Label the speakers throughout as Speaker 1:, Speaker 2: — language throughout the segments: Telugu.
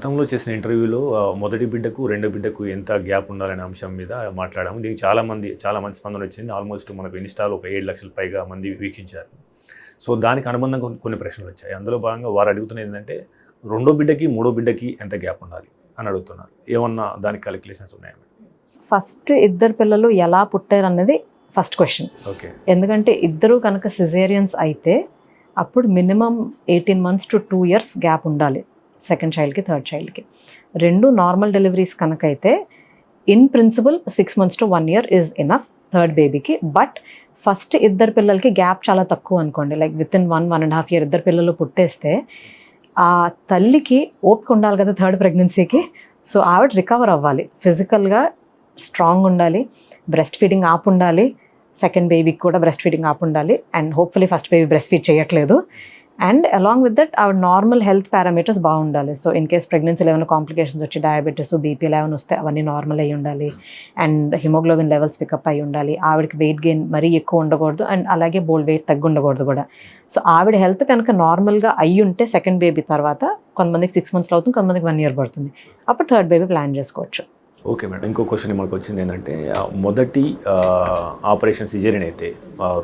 Speaker 1: గతంలో చేసిన ఇంటర్వ్యూలో మొదటి బిడ్డకు రెండో బిడ్డకు ఎంత గ్యాప్ ఉండాలనే అంశం మీద మాట్లాడాము. దీనికి చాలా మంది చాలా మంది స్పందన వచ్చింది. ఆల్మోస్ట్ మనకు ఇన్స్టాలో ఒక ఏడు లక్షల పైగా మంది వీక్షించారు. సో దానికి అనుబంధంగా కొన్ని- కొన్ని ప్రశ్నలు వచ్చాయి. అందులో భాగంగా వారు అడుగుతున్నది ఏంటంటే రెండో బిడ్డకి మూడో బిడ్డకి ఎంత గ్యాప్ ఉండాలి అని అడుగుతున్నారు. ఏమన్నా దానికి క్యాలిక్యులేషన్స్ ఉన్నాయా
Speaker 2: ఫస్ట్ ఇద్దరు పిల్లలు ఎలా పుట్టారు అన్నది ఫస్ట్ క్వశ్చన్
Speaker 1: ఓకే.
Speaker 2: ఎందుకంటే ఇద్దరు కనుక సిజేరియన్స్ అయితే అప్పుడు minimum eighteen months to two years gap ఉండాలి. సెకండ్ చైల్డ్కి థర్డ్ చైల్డ్కి. రెండు నార్మల్ డెలివరీస్ కనుక అయితే in principle six months to one year is enough third బేబీకి. బట్ ఫస్ట్ ఇద్దరు పిల్లలకి గ్యాప్ చాలా తక్కువ అనుకోండి. Like with in one one and half year ఇద్దరు పిల్లలు పుట్టేస్తే ఆ తల్లికి ఓపిక ఉండాలి కదా థర్డ్ ప్రెగ్నెన్సీకి. సో ఆవిడ రికవర్ అవ్వాలి. ఫిజికల్గా స్ట్రాంగ్ ఉండాలి బ్రెస్ట్ ఫీడింగ్ ఆప్ ఉండాలి సెకండ్ బేబీకి కూడా బ్రెస్ట్ ఫీడింగ్ ఆప్ ఉండాలి and hopefully first baby breast feed చేయట్లేదు. అండ్ అలాంగ్ విత్ దట్ ఆవిడ నార్మల్ హెల్త్ పారామీటర్స్ బాగుండాలి. సో ఇన్ కేస్ ప్రెగ్నెన్సీలో ఏమైనా కాంప్లికేషన్స్ వచ్చి డయాబెటీస్ బీపీలు ఏమైనా వస్తే అవన్నీ నార్మల్ అయ్యి ఉండాలి. అండ్ హిమోగ్లోబిన్ లెవెల్స్ పికప్ అయి ఉండాలి. ఆవిడకి వెయిట్ గెయిన్ మరీ ఎక్కువ ఉండకూడదు. అండ్ అలాగే బోల్డ్ వెయిట్ తగ్గి ఉండకూడదు కూడా. సో ఆవిడ హెల్త్ కనుక నార్మల్గా అయ్యి ఉంటే సెకండ్ బేబీ తర్వాత కొంతమందికి సిక్స్ మంత్స్లో అవుతుంది కొంతమందికి వన్ ఇయర్ పడుతుంది. అప్పుడు థర్డ్ బేబీ ప్లాన్ చేసుకోవచ్చు.
Speaker 1: Okay madam. ఇంకో క్వశ్చన్ మనకు వచ్చింది ఏంటంటే మొదటి ఆపరేషన్ సిజేరియన్ అయితే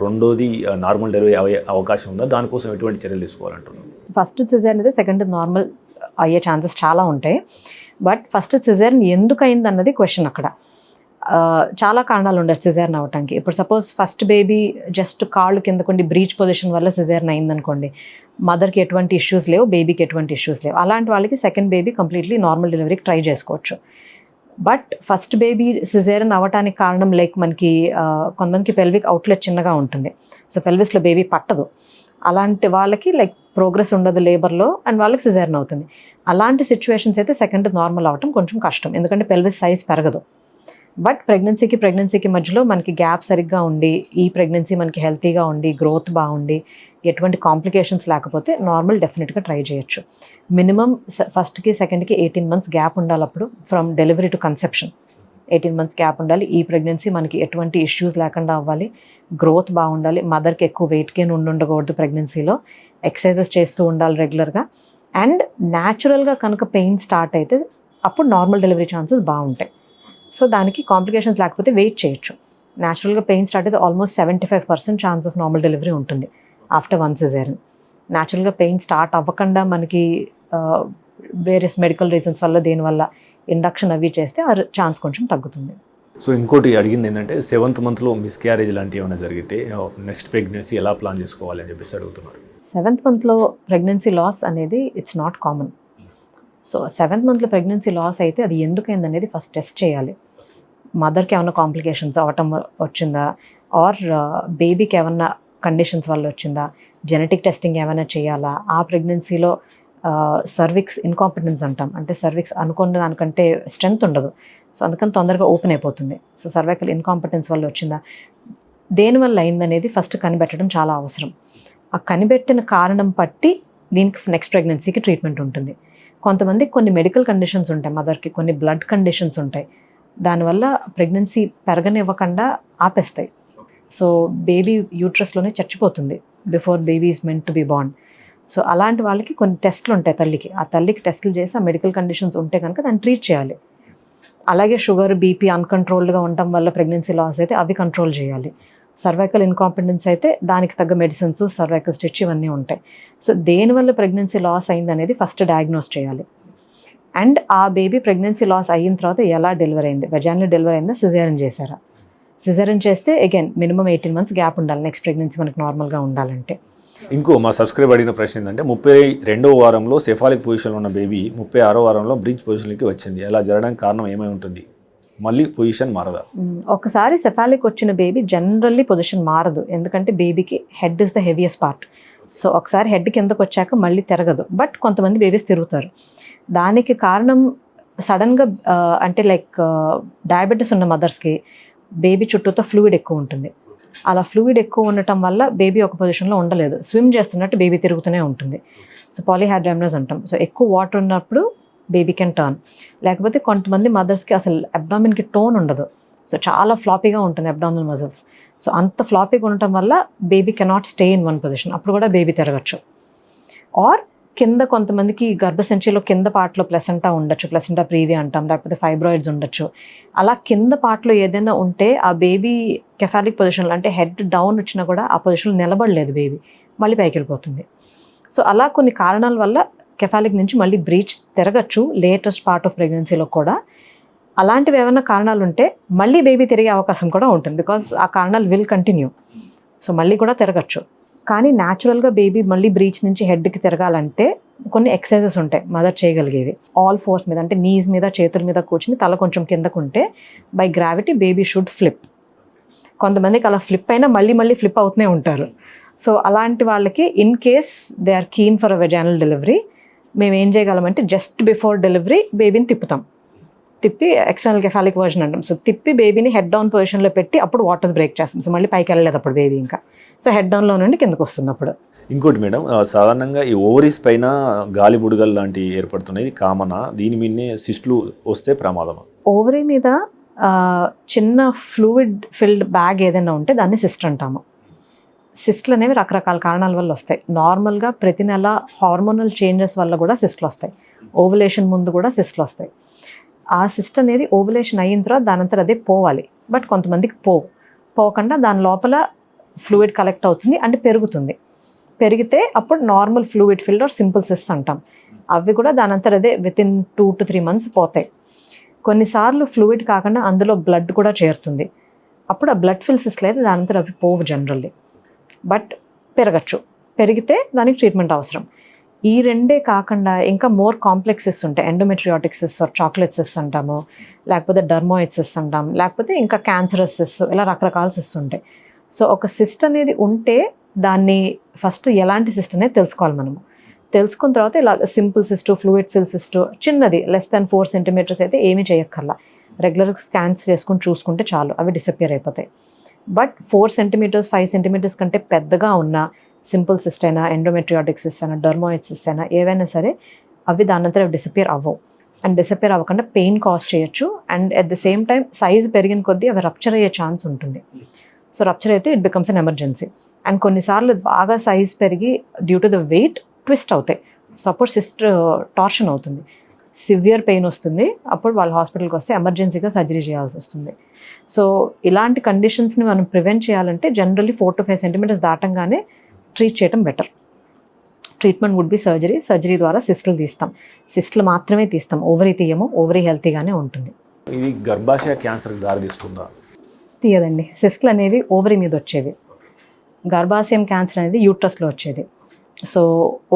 Speaker 1: రెండోది నార్మల్ డెలివరీ అయ్యే అవకాశం ఉందా? దానికోసం ఎటువంటి చర్యలు తీసుకోవాలంటున్నాం
Speaker 2: ఫస్ట్ సిజర్ అయితే సెకండ్ నార్మల్ అయ్యే ఛాన్సెస్ చాలా ఉంటాయి. బట్ ఫస్ట్ సిజేరియన్ ఎందుకు అయింది అన్నది క్వశ్చన్ అక్కడ. చాలా కారణాలు ఉండదు సిజేరియన్ అవటానికి. ఇప్పుడు సపోజ్ ఫస్ట్ బేబీ జస్ట్ కాళ్ళు కిందకుండి బ్రీచ్ పొజిషన్ వల్ల సిజేరియన్ అయిందనుకోండి మదర్కి ఎటువంటి ఇష్యూస్ లేవు బేబీకి ఎటువంటి ఇష్యూస్ లేవు. అలాంటి వాళ్ళకి సెకండ్ బేబీ కంప్లీట్లీ నార్మల్ డెలివరీకి ట్రై చేసుకోవచ్చు. బట్ ఫస్ట్ బేబీ సిజేరన్ అవ్వటానికి కారణం లైక్ మనకి కొంతమందికి పెల్విక్ అవుట్లెట్ చిన్నగా ఉంటుంది. సో పెల్విస్లో బేబీ పట్టదు. అలాంటి వాళ్ళకి లైక్ ప్రోగ్రెస్ ఉండదు లేబర్లో అండ్ వాళ్ళకి సిజేరన్ అవుతుంది. అలాంటి సిచ్యువేషన్స్ అయితే సెకండ్ నార్మల్ అవటం కొంచెం కష్టం. ఎందుకంటే పెల్విస్ సైజ్ పెరగదు. బట్ ప్రెగ్నెన్సీకి ప్రెగ్నెన్సీకి మధ్యలో మనకి గ్యాప్ సరిగ్గా ఉండి ఈ ప్రెగ్నెన్సీ మనకి హెల్తీగా ఉండి గ్రోత్ బాగుండి ఎటువంటి కాంప్లికేషన్స్ లేకపోతే నార్మల్ డెఫినెట్గా ట్రై చేయొచ్చు. మినిమం ఫస్ట్కి సెకండ్కి ఎయిటీన్ మంత్స్ గ్యాప్ ఉండాలి అప్పుడు from delivery to conception. Eighteen months gap ఉండాలి. ఈ ప్రెగ్నెన్సీ మనకి ఎటువంటి ఇష్యూస్ లేకుండా అవ్వాలి. గ్రోత్ బాగుండాలి. మదర్కి ఎక్కువ వెయిట్ గెయిన్ ఉండకూడదు ప్రెగ్నెన్సీలో. ఎక్సర్సైజెస్ చేస్తూ ఉండాలి రెగ్యులర్గా. అండ్ న్యాచురల్గా కనుక పెయిన్ స్టార్ట్ అయితే అప్పుడు నార్మల్ డెలివరీ ఛాన్సెస్ బాగుంటాయి. సో దానికి కాంప్లికేషన్స్ లేకపోతే వెయిట్ చేయొచ్చు. న్యాచురల్గా పెయిన్ స్టార్ట్ అయితే almost seventy five percent chance of normal delivery ఉంటుంది. ఆఫ్టర్ వన్ సిజేరియన్ న్యాచురల్గా పెయిన్ స్టార్ట్ అవ్వకుండా మనకి వేరియస్ మెడికల్ రీజన్స్ వల్ల దేనివల్ల ఇండక్షన్ అవి చేస్తే ఆ ఛాన్స్ కొంచెం తగ్గుతుంది.
Speaker 1: సో ఇంకోటి అడిగింది ఏంటంటే సెవెంత్ మంత్లో మిస్క్యారేజ్ లాంటివి ఏమైనా జరిగితే నెక్స్ట్ ప్రెగ్నెన్సీ ఎలా ప్లాన్ చేసుకోవాలి అని చెప్పేసి అడుగుతున్నారు.
Speaker 2: సెవెంత్ మంత్లో ప్రెగ్నెన్సీ లాస్ అనేది it's not common so seventh మంత్లో ప్రెగ్నెన్సీ లాస్ అయితే అది ఎందుకైంది అనేది ఫస్ట్ టెస్ట్ చేయాలి. మదర్కి ఏమైనా కాంప్లికేషన్స్ అవటం వచ్చిందా? ఆర్ బేబీకి ఏమన్నా కండిషన్స్ వల్ల వచ్చిందా? జెనెటిక్ టెస్టింగ్ ఏమైనా చేయాలా? ఆ ప్రెగ్నెన్సీలో సర్విక్స్ ఇన్కాంపిటెన్స్ అంటాం. అంటే సర్విక్స్ అనుకున్న దానికంటే స్ట్రెంగ్త్ ఉండదు. సో అందుకని తొందరగా ఓపెన్ అయిపోతుంది. సో సర్వైకల్ ఇన్కాంపిటెన్స్ వల్ల వచ్చిందా? దేనివల్ల అయిందనేది ఫస్ట్ కనిపెట్టడం చాలా అవసరం. ఆ కనిపెట్టిన కారణం బట్టి దీనికి నెక్స్ట్ ప్రెగ్నెన్సీకి ట్రీట్మెంట్ ఉంటుంది. కొంతమంది కొన్ని మెడికల్ కండిషన్స్ ఉంటాయి. మదర్కి కొన్ని బ్లడ్ కండిషన్స్ ఉంటాయి. దానివల్ల ప్రెగ్నెన్సీ పెరగనివ్వకుండా ఆపేస్తాయి. సో బేబీ యూట్రస్లోనే చచ్చిపోతుంది before baby is meant to be bond so అలాంటి వాళ్ళకి కొన్ని టెస్ట్లు ఉంటాయి తల్లికి. ఆ తల్లికి టెస్టులు చేసి ఆ మెడికల్ కండిషన్స్ ఉంటే కనుక దాన్ని ట్రీట్ చేయాలి. అలాగే షుగర్ బీపీ అన్కంట్రోల్డ్గా ఉండటం వల్ల ప్రెగ్నెన్సీ లాస్ అయితే అవి కంట్రోల్ చేయాలి. సర్వైకల్ ఇన్కాంపిడెన్స్ అయితే దానికి తగ్గ మెడిసిన్స్ సర్వైకల్ స్టిచ్ ఇవన్నీ ఉంటాయి. సో దేనివల్ల ప్రెగ్నెన్సీ లాస్ అయింది అనేది ఫస్ట్ డయాగ్నోస్ చేయాలి. అండ్ ఆ బేబీ ప్రెగ్నెన్సీ లాస్ అయిన తర్వాత ఎలా డెలివరీ అయింది? వెజాన్లో డెలివరీ అయిందా? సిజేరియన్ చేశారా? సిజేరియన్ చేస్తే again minimum eighteen months gap ఉండాలి. నెక్స్ట్ ప్రెగ్నెన్సీ మనకి నార్మల్గా ఉండాలంటే.
Speaker 1: ఇంకో మా సబ్స్క్రైబ్ అడిగిన ప్రశ్న ఏంటంటే ముప్పై రెండవ వారంలో సెఫాలిక్ పొజిషన్లో ఉన్న బేబీ ముప్పై ఆరో వారంలో బ్రిడ్జ్ పొజిషన్కి వచ్చింది. అలా జరగడానికి కారణం ఏమై ఉంటుంది? మళ్ళీ పొజిషన్ మారదా.
Speaker 2: ఒకసారి సెఫాలిక్ వచ్చిన బేబీ జనరల్లీ పొజిషన్ మారదు. ఎందుకంటే బేబీకి head is the heaviest part so ఒకసారి హెడ్ కిందకు వచ్చాక మళ్ళీ తిరగదు. బట్ కొంతమంది బేబీస్ తిరుగుతారు. దానికి కారణం సడన్గా అంటే లైక్ డయాబెటీస్ ఉన్న మదర్స్కి బేబీ చుట్టూతో ఫ్లూయిడ్ ఎక్కువ ఉంటుంది. అలా ఫ్లూయిడ్ ఎక్కువ ఉండటం వల్ల బేబీ ఒక పొజిషన్లో ఉండలేదు. స్విమ్ చేస్తున్నట్టు బేబీ తిరుగుతూనే ఉంటుంది. సో పాలీహైడ్రామినస్ అంటాం. సో ఎక్కువ వాటర్ ఉన్నప్పుడు బేబీ కెన్ టర్న్. లేకపోతే కొంతమంది మదర్స్కి అసలు అబ్డామిన్కి టోన్ ఉండదు. సో చాలా ఫ్లాపీగా ఉంటుంది అబ్డామినల్ మజిల్స్ సో అంత ఫ్లాపీగా ఉండటం వల్ల baby cannot stay in one position. అప్పుడు కూడా బేబీ తిరగచ్చు. ఆర్ కింద కొంతమందికి గర్భసంచిలో కింద పార్ట్లో ప్లసెంటా ఉండొచ్చు ప్లసెంటా ప్రీవి అంటాం లేకపోతే ఫైబ్రాయిడ్స్ ఉండొచ్చు. అలా కింద పార్ట్లో ఏదైనా ఉంటే ఆ బేబీ కెఫాలిక్ పొజిషన్లో అంటే హెడ్ డౌన్ వచ్చినా కూడా ఆ పొజిషన్లో నిలబడలేదు బేబీ మళ్ళీ పైకి వెళ్ళిపోతుంది. సో అలా కొన్ని కారణాల వల్ల కెఫాలిక్ నుంచి మళ్ళీ బ్రీచ్ తిరగచ్చు లేటెస్ట్ పార్ట్ ఆఫ్ ప్రెగ్నెన్సీలో కూడా. అలాంటివి ఏమైనా కారణాలు ఉంటే మళ్ళీ బేబీ తిరిగే అవకాశం కూడా ఉంటుంది బికాస్ ఆ కారణాలు విల్ కంటిన్యూ. సో మళ్ళీ కూడా తిరగచ్చు. కానీ న్యాచురల్గా బేబీ మళ్ళీ బ్రీచ్ నుంచి హెడ్కి తిరగాలంటే కొన్ని ఎక్సర్సైజెస్ ఉంటాయి. మదర్ చేయగలిగేవి. ఆల్ ఫోర్స్ మీద అంటే నీస్ మీద చేతుల మీద కూర్చుని తల కొంచెం కిందకు ఉంటే by gravity baby should flip కొంతమందికి అలా ఫ్లిప్ అయినా మళ్ళీ మళ్ళీ ఫ్లిప్ అవుతూనే ఉంటారు. సో అలాంటి వాళ్ళకి in case they are keen for a vaginal delivery మేము ఏం చేయగలమంటే జస్ట్ బిఫోర్ డెలివరీ బేబీని తిప్పుతాం. తిప్పి ఎక్స్టర్నల్ కెఫాలిక్ వర్జన్ అంటాం. సో తిప్పి బేబీని హెడ్ డౌన్ పొజిషన్లో పెట్టి అప్పుడు వాటర్స్ బ్రేక్ చేస్తాం. సో మళ్ళీ పైకి వెళ్ళలేదు అప్పుడు బేబీ ఇంకా. సో హెడ్ డౌన్లో నుండి కిందకు వస్తుంది అప్పుడు.
Speaker 1: ఇంకోటి మేడం సాధారణంగా ఈ ఓవరీస్ పైన గాలి బుడగలు లాంటివి ఏర్పడుతున్నాయి. కామనా? దీని మీదనే సిస్టులు వస్తే ప్రమాదమా?
Speaker 2: ఓవరీ మీద చిన్న ఫ్లూయిడ్ ఫిల్డ్ బ్యాగ్ ఏదైనా ఉంటే దాన్ని సిస్ట్ అంటాము. సిస్ట్లు అనేవి రకరకాల కారణాల వల్ల వస్తాయి. నార్మల్గా ప్రతి నెల హార్మోనల్ చేంజెస్ వల్ల కూడా సిస్ట్లు వస్తాయి. ఓవులేషన్ ముందు కూడా సిస్ట్లు వస్తాయి. ఆ సిస్ట్ అనేది ఓవులేషన్ అయిన తర్వాత దానంతరం అదే పోవాలి. బట్ కొంతమందికి పోవు. పోకుండా దాని లోపల ఫ్లూయిడ్ కలెక్ట్ అవుతుంది అంటే పెరుగుతుంది. పెరిగితే అప్పుడు normal fluid filled simple cyst అంటాం. అవి కూడా దానంతరం అదే within two to three months పోతాయి. కొన్నిసార్లు ఫ్లూయిడ్ కాకుండా అందులో బ్లడ్ కూడా చేరుతుంది. అప్పుడు ఆ బ్లడ్ ఫిల్సిస్ లేదు అయితే దానంతరం అవి పోవు జనరల్లీ బట్ పెరగచ్చు. పెరిగితే దానికి ట్రీట్మెంట్ అవసరం. ఈ రెండే కాకుండా ఇంకా మోర్ కాంప్లెక్సెస్ ఉంటాయి. ఎండోమెట్రియాటిక్సెస్ ఆర్ చాక్లెట్సెస్ అంటాము. లేకపోతే డర్మోయిట్సెస్ అంటాం లేకపోతే ఇంకా క్యాన్సరస్ ఇలా రకరకాల సెస్ ఉంటాయి. సో ఒక సిస్ట్ అనేది ఉంటే దాన్ని ఫస్ట్ ఎలాంటి సిస్ట్ అనేది తెలుసుకోవాలి మనము. తెలుసుకున్న తర్వాత ఇలా simple cyst fluid fill cyst చిన్నది లెస్ దాన్ ఫోర్ సెంటీమీటర్స్ అయితే ఏమీ చేయక్కర్లా. రెగ్యులర్ స్కాన్స్ చేసుకుని చూసుకుంటే చాలు అవి డిసపియర్ అయిపోతాయి. But four centimetres five centimetres కంటే పెద్దగా ఉన్న సింపుల్ సిస్ట్ అయినా ఎండోమెట్రియాటిక్ సిస్ట్ అయినా డర్మోయిడ్ సిస్ట్ అయినా ఏవైనా సరే అవి దానంతా డిసపియర్ అవ్వవు. అండ్ డిసపియర్ అవ్వకుండా పెయిన్ కాజ్ చేయొచ్చు. And at the same time size పెరిగిన కొద్దీ అవి రప్చర్ అయ్యే ఛాన్స్ ఉంటుంది. సో రప్చర్ అయితే it becomes an emergency and కొన్నిసార్లు బాగా సైజ్ పెరిగి due to the weight twist అవుతాయి. సపోజ్ సిస్ట్ టార్షన్ అవుతుంది. సివియర్ పెయిన్ వస్తుంది. అప్పుడు వాళ్ళు హాస్పిటల్కి వస్తే ఎమర్జెన్సీగా సర్జరీ చేయాల్సి వస్తుంది. సో ఇలాంటి కండిషన్స్ని మనం ప్రివెంట్ చేయాలంటే generally four to five centimeters దాటంగానే treat చేయడం better treatment would be surgery surgery ద్వారా సిస్టులు తీస్తాం. సిస్టులు మాత్రమే తీస్తాం. ఓవరీ తీయము. ఓవరీ హెల్తీగానే ఉంటుంది.
Speaker 1: ఇది గర్భాశయ క్యాన్సర్కి దారి తీస్తుందా?
Speaker 2: తీయదండి. సిస్టులు అనేవి ఓవరీ మీద వచ్చేవి. గర్భాశయం క్యాన్సర్ అనేది యూట్రస్లో వచ్చేది. సో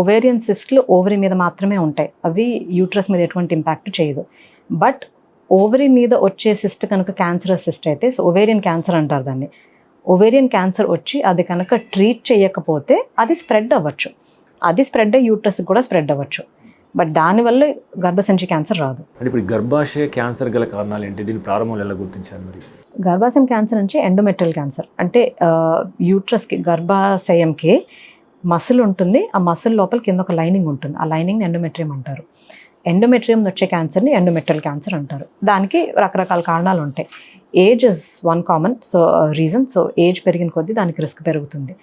Speaker 2: ఒవేరియన్ సిస్ట్లు ఓవరీ మీద మాత్రమే ఉంటాయి. అవి యూట్రస్ మీద ఎటువంటి ఇంపాక్ట్ చేయదు. బట్ ఓవరీ మీద వచ్చే సిస్ట్ కనుక క్యాన్సరస్ సిస్ట్ అయితే సో ఒవేరియన్ క్యాన్సర్ అంటారు దాన్ని. ఒవేరియన్ క్యాన్సర్ వచ్చి అది కనుక ట్రీట్ చేయకపోతే అది స్ప్రెడ్ అవ్వచ్చు. అది స్ప్రెడ్ అయ్యి యూట్రస్ కూడా స్ప్రెడ్ అవ్వచ్చు. బట్ దానివల్ల గర్భసంచి క్యాన్సర్ రాదు.
Speaker 1: అంటే ఇప్పుడు గర్భాశయ క్యాన్సర్ గల కారణాలు ఏంటి? దీని ప్రారంభంలో ఎలా గుర్తించారు మరి?
Speaker 2: గర్భాశయం క్యాన్సర్ అంటే ఎండోమెట్రియల్ క్యాన్సర్ అంటే యూట్రస్కి గర్భాశయంకి మసిల్ ఉంటుంది. ఆ మసిల్ లోపల కింద ఒక లైనింగ్ ఉంటుంది. ఆ లైనింగ్ ఎండోమెట్రియం అంటారు. ఎండోమెట్రియం వచ్చే క్యాన్సర్ని ఎండోమెట్రియల్ క్యాన్సర్ అంటారు. దానికి రకరకాల కారణాలు ఉంటాయి. Age is one common so reason so age పెరిగిన కొద్దీ దానికి రిస్క్ పెరుగుతుంది.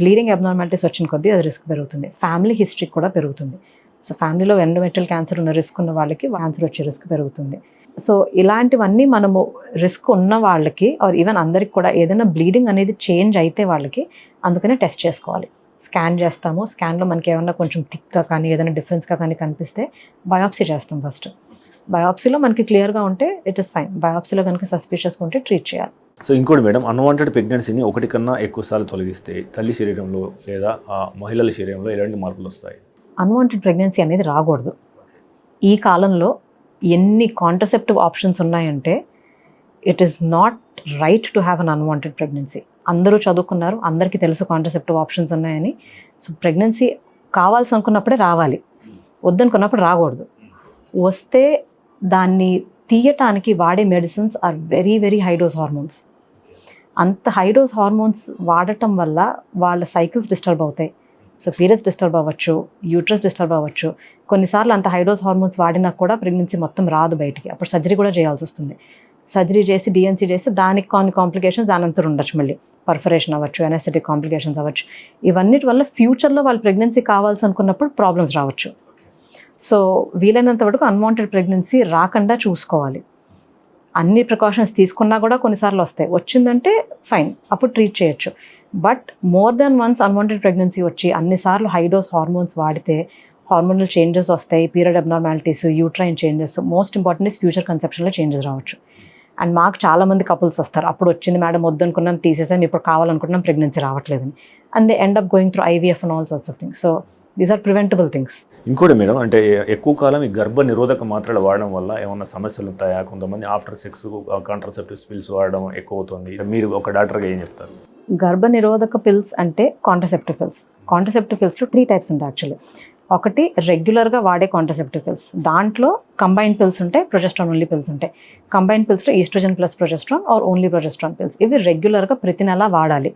Speaker 2: బ్లీడింగ్ అబ్నార్మాలిటీస్ వచ్చిన కొద్దీ అది రిస్క్ పెరుగుతుంది. ఫ్యామిలీ హిస్టరీ కూడా పెరుగుతుంది. సో ఫ్యామిలీలో ఎండోమెట్రల్ క్యాన్సర్ ఉన్న రిస్క్ ఉన్న వాళ్ళకి క్యాన్సర్ వచ్చే రిస్క్ పెరుగుతుంది. సో ఇలాంటివన్నీ మనము రిస్క్ ఉన్న వాళ్ళకి ఆర్ ఈవెన్ అందరికి కూడా ఏదైనా బ్లీడింగ్ అనేది చేంజ్ అయితే వాళ్ళకి అందుకనే టెస్ట్ చేసుకోవాలి. స్కాన్ చేస్తాము. స్కాన్లో మనకి ఏమన్నా కొంచెం థిక్గా కానీ ఏదైనా డిఫరెన్స్గా కానీ కనిపిస్తే బయాప్సీ చేస్తాం ఫస్ట్ బయాప్సీలో మనకి క్లియర్గా ఉంటే ఇట్ ఇస్ ఫైన్ బయాప్సీలో కనుక సస్పిషియస్గా ఉంటే ట్రీట్ చేయాలి.
Speaker 1: సో ఇంకోటి మేడం అన్వాంటెడ్ ప్రెగ్నెన్సీని ఒకటి కన్నా ఎక్కువ సార్లు తొలగిస్తే తల్లి శరీరంలో లేదా ఆ మహిళల శరీరంలో ఎలాంటి మార్పులు వస్తాయి?
Speaker 2: అన్వాంటెడ్ ప్రెగ్నెన్సీ అనేది రాకూడదు. ఈ కాలంలో ఎన్ని కాంట్రసెప్టివ్ ఆప్షన్స్ ఉన్నాయంటే it is not right to have an unwanted pregnancy అందరూ చదువుకున్నారు అందరికీ తెలుసు కాంట్రసెప్టివ్ ఆప్షన్స్ ఉన్నాయని. సో ప్రెగ్నెన్సీ కావాల్సి అనుకున్నప్పుడే రావాలి. వద్దనుకున్నప్పుడు రాకూడదు. వస్తే దాన్ని తీయటానికి వాడే medicines are very very high dose hormones అంత హైడోస్ హార్మోన్స్ వాడటం వల్ల వాళ్ళ సైకిల్స్ డిస్టర్బ్ అవుతాయి. సో పీరియడ్స్ డిస్టర్బ్ అవ్వచ్చు యూట్రస్ డిస్టర్బ్ అవ్వచ్చు. కొన్నిసార్లు అంత హైడోస్ హార్మోన్స్ వాడినా కూడా ప్రెగ్నెన్సీ మొత్తం రాదు బయటికి. అప్పుడు సర్జరీ కూడా చేయాల్సి వస్తుంది. సర్జరీ చేసి డిఎన్సీ చేసి దానికి కొన్ని కాంప్లికేషన్స్ దాని అంతా ఉండొచ్చు మళ్ళీ. పర్ఫరేషన్ అవ్వచ్చు ఎనస్థెటిక్ కాంప్లికేషన్స్ అవ్వచ్చు. ఇవన్నిటి వల్ల ఫ్యూచర్లో వాళ్ళు ప్రెగ్నెన్సీ కావాల్సి అనుకున్నప్పుడు ప్రాబ్లమ్స్ రావచ్చు. సో వీలైనంత వరకు అన్వాంటెడ్ ప్రెగ్నెన్సీ రాకుండా చూసుకోవాలి. అన్ని ప్రికాషన్స్ తీసుకున్నా కూడా కొన్నిసార్లు వస్తాయి. వచ్చిందంటే ఫైన్ అప్పుడు ట్రీట్ చేయొచ్చు. But more than once unwanted pregnancy వచ్చి అన్నిసార్లు హై డోస్ హార్మోన్స్ వాడితే హార్మోనల్ చేంజెస్ వస్తాయి period abnormalities uterine changes most important is future కన్సెప్షన్లో changes రావచ్చు. అండ్ మాకు చాలా మంది కపుల్స్ వస్తారు. అప్పుడు వచ్చింది మేడం వద్దనుకున్నాం తీసేసాం ఇప్పుడు కావాలనుకుంటున్నాం ప్రెగ్నెన్సీ రావట్లేదని. And they end up going through IVF and all sorts of things so these are preventable things
Speaker 1: ఇంకోటి మేడం అంటే ఎక్కువ కాలం ఈ గర్భ నిరోధక మాత్రలు వాడడం వల్ల ఏమైనా సమస్యలు ఉంటాయా? కొంతమంది ఆఫ్టర్ సెక్స్ కాంట్రాసెప్టివ్ పిల్స్ వాడడం ఎక్కువ అవుతుంది మీరు ఒక డాక్టర్గా ఏం చెప్తారు?
Speaker 2: గర్భ నిరోధక పిల్స్ అంటే కాంట్రసెప్టివ్ పిల్స్ కాంట్రసెప్టివ్ పిల్స్లో త్రీ టైప్స్ ఉంటాయి యాక్చువల్లీ ఒకటి రెగ్యులర్గా వాడే కాంట్రసెప్టివ్ పిల్స్ దాంట్లో కంబైన్ పిల్స్ ఉంటాయి ప్రొజెస్ట్రాన్ ఓన్లీ పిల్స్ ఉంటాయి. Combine పిల్స్లో estrogen plus progesterone or only progesterone pills ఇవి రెగ్యులర్గా ప్రతి నెల వాడాలి.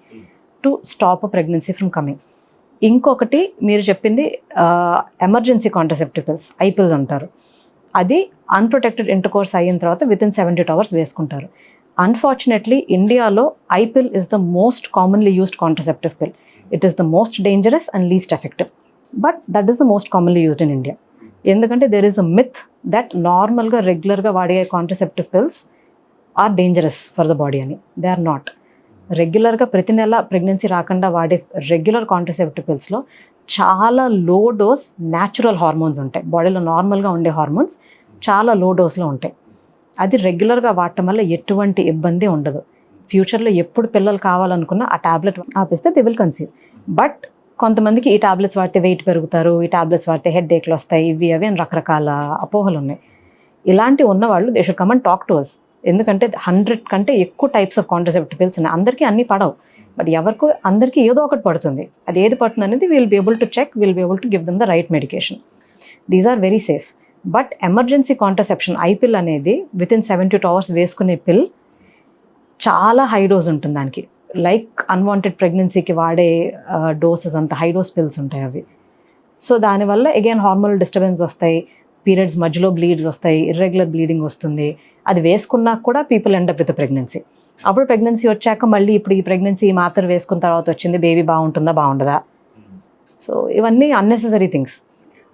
Speaker 2: To stop pregnancy from coming ఇంకొకటి మీరు చెప్పింది ఎమర్జెన్సీ కాంట్రసెప్టివ్ పిల్స్ అంటారు. అది అన్ప్రొటెక్టెడ్ ఇంటర్కోర్స్ అయిన తర్వాత విత్ ఇన్ సెవెంటీ అవర్స్ వేసుకుంటారు. అన్ఫార్చునేట్లీ ఇండియాలో I pill is the most commonly used contraceptive pill it is the most dangerous and least effective but that is the most commonly used in India ఎందుకంటే there is a myth that నార్మల్గా రెగ్యులర్గా వాడే contraceptive pills are dangerous for the body అని. దే ఆర్ నాట్ రెగ్యులర్గా ప్రతి నెల ప్రెగ్నెన్సీ రాకుండా వాడే రెగ్యులర్ కాంట్రసెప్టివ్ పిల్స్లో చాలా లో డోస్ న్యాచురల్ హార్మోన్స్ ఉంటాయి. బాడీలో నార్మల్గా ఉండే హార్మోన్స్ చాలా లో డోస్లో ఉంటాయి. అది రెగ్యులర్గా వాడటం వల్ల ఎటువంటి ఇబ్బంది ఉండదు. ఫ్యూచర్లో ఎప్పుడు పిల్లలు కావాలనుకున్నా ఆ టాబ్లెట్ ఆపిస్తే దే విల్ కన్సీవ్. బట్ కొంతమందికి ఈ టాబ్లెట్స్ వాడితే వెయిట్ పెరుగుతారు ఈ టాబ్లెట్స్ వాడితే హెడ్ ఏక్లు వస్తాయి ఇవి అవి అని రకరకాల అపోహలు ఉన్నాయి ఇలాంటి ఉన్నవాళ్ళు they should come and talk to us. ఎందుకంటే హండ్రెడ్ కంటే ఎక్కువ టైప్స్ ఆఫ్ కాంట్రసెప్టివ్ పిల్స్ ఉన్నాయి. అందరికీ అన్నీ పడవు. బట్ ఎవరికో అందరికీ ఏదో ఒకటి పడుతుంది. అది ఏది పడుతుంది అనేది will be able to check will be able to give them the right medication these are very safe but emergency contraception I pill అనేది within seven two hours వేసుకునే పిల్ చాలా హై డోస్ ఉంటుంది దానికి. లైక్ అన్వాంటెడ్ ప్రెగ్నెన్సీకి వాడే డోసెస్ అంత హై డోస్ పిల్స్ ఉంటాయి అవి. సో దానివల్ల అగైన్ హార్మోనల్ డిస్టర్బెన్స్ వస్తాయి. పీరియడ్స్ మధ్యలో బ్లీడ్స్ వస్తాయి. ఇర్రెగ్యులర్ బ్లీడింగ్ వస్తుంది. అది వేసుకున్నా కూడా people end up with pregnancy అప్పుడు ప్రెగ్నెన్సీ వచ్చాక మళ్ళీ ఇప్పుడు ఈ ప్రెగ్నెన్సీ ఈ మాత్రం వేసుకున్న తర్వాత వచ్చింది బేబీ బాగుంటుందా బాగుండదా? సో ఇవన్నీ అన్నెసెసరీ థింగ్స్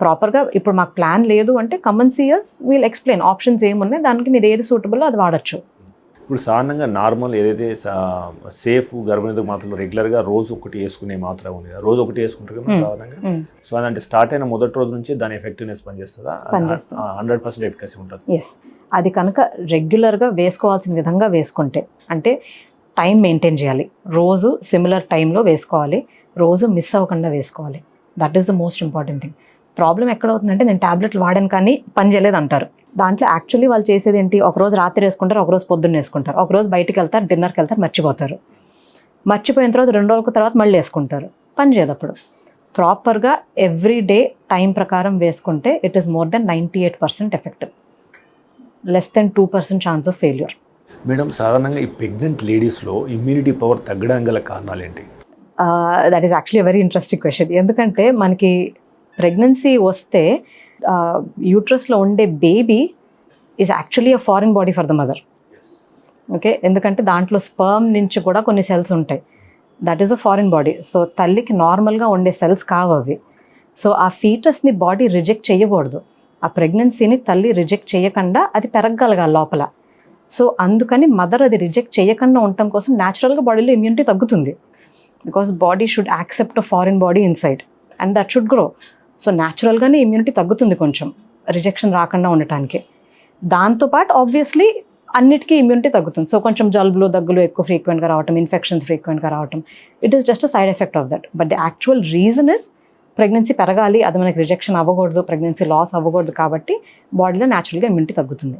Speaker 2: ప్రాపర్గా ఇప్పుడు మాకు ప్లాన్ లేదు అంటే కమన్ సీయర్స్ వీల్ ఎక్స్ప్లెయిన్ ఆప్షన్స్ ఏమున్నాయి దానికి మీరు ఏది సూటబుల్ అది వాడచ్చు.
Speaker 1: ఇప్పుడు సాధారణంగా నార్మల్ ఏదైతే సేఫ్ గర్భనిరోధక మాత్రలు రెగ్యులర్గా రోజు ఒకటి వేసుకునే మాత్రం ఉంది రోజు ఒకటి వేసుకుంటారు కదా. సాధారణంగా. సో అదంటే స్టార్ట్ అయిన మొదటి రోజు నుంచి దాని ఎఫెక్టివ్నెస్ పనిచేస్తుందా. హండ్రెడ్ పర్సెంట్ ఎఫికసీ ఉంటుంది.
Speaker 2: అది కనుక రెగ్యులర్గా వేసుకోవాల్సిన విధంగా వేసుకుంటే అంటే టైం మెయింటైన్ చేయాలి. రోజు సిమిలర్ టైంలో వేసుకోవాలి. రోజు మిస్ అవ్వకుండా వేసుకోవాలి. That is the most important thing problem ఎక్కడ అవుతుందంటే నేను ట్యాబ్లెట్లు వాడాను కానీ పని చేయలేదు అంటారు దాంట్లో యాక్చువల్లీ వాళ్ళు చేసేది ఏంటి? ఒకరోజు రాత్రి వేసుకుంటారు ఒకరోజు పొద్దున్న వేసుకుంటారు. ఒకరోజు బయటికి వెళ్తారు డిన్నర్కి వెళ్తారు మర్చిపోతారు. మర్చిపోయిన తర్వాత రెండు రోజుల తర్వాత మళ్ళీ వేసుకుంటారు. పని చేయదప్పుడు ప్రాపర్గా ఎవ్రీ డే టైం ప్రకారం వేసుకుంటే it is more than ninety eight percent effective less than two percent chance of failure
Speaker 1: madam సాధారణంగా ఈ ప్రెగ్నెంట్ లేడీస్లో ఇమ్యూనిటీ పవర్ తగ్గడానికి గల కారణాలు ఏంటి?
Speaker 2: That is actually very interesting question ఎందుకంటే మనకి ప్రెగ్నెన్సీ వస్తే యూట్రస్లో ఉండే baby is actually a foreign body for the mother okay ఎందుకంటే దాంట్లో స్పర్మ్ నుంచి కూడా కొన్ని సెల్స్ ఉంటాయి. That is a foreign body so తల్లికి నార్మల్గా ఉండే సెల్స్ కావు అవి సో ఆ ఫీటస్ని బాడీ రిజెక్ట్ చేయకూడదు. ఆ ప్రెగ్నెన్సీని తల్లి రిజెక్ట్ చేయకుండా అది పెరగగలగాలి లోపల. సో అందుకని మదర్ అది రిజెక్ట్ చేయకుండా ఉండటం కోసం న్యాచురల్గా బాడీలో ఇమ్యూనిటీ తగ్గుతుంది. Because body should accept a foreign body inside and that should grow so న్యాచురల్గానే immunity తగ్గుతుంది కొంచెం రిజెక్షన్ రాకుండా ఉండటానికి. దాంతోపాటు ఆబ్వియస్లీ అన్నిటికీ ఇమ్యూనిటీ తగ్గుతుంది. సో కొంచెం జలుబులు దగ్గులు ఎక్కువ ఫ్రీక్వెంట్గా రావటం ఇన్ఫెక్షన్స్ ఫ్రీక్వెంట్గా రావటం it is just a side effect of that but the actual reason is pregnancy పెరగాలి అది మనకి రిజెక్షన్ అవ్వకూడదు ప్రెగ్నెన్సీ లాస్ అవ్వకూడదు కాబట్టి బాడీలో న్యాచురల్గా ఇమ్యూనిటీ తగ్గుతుంది.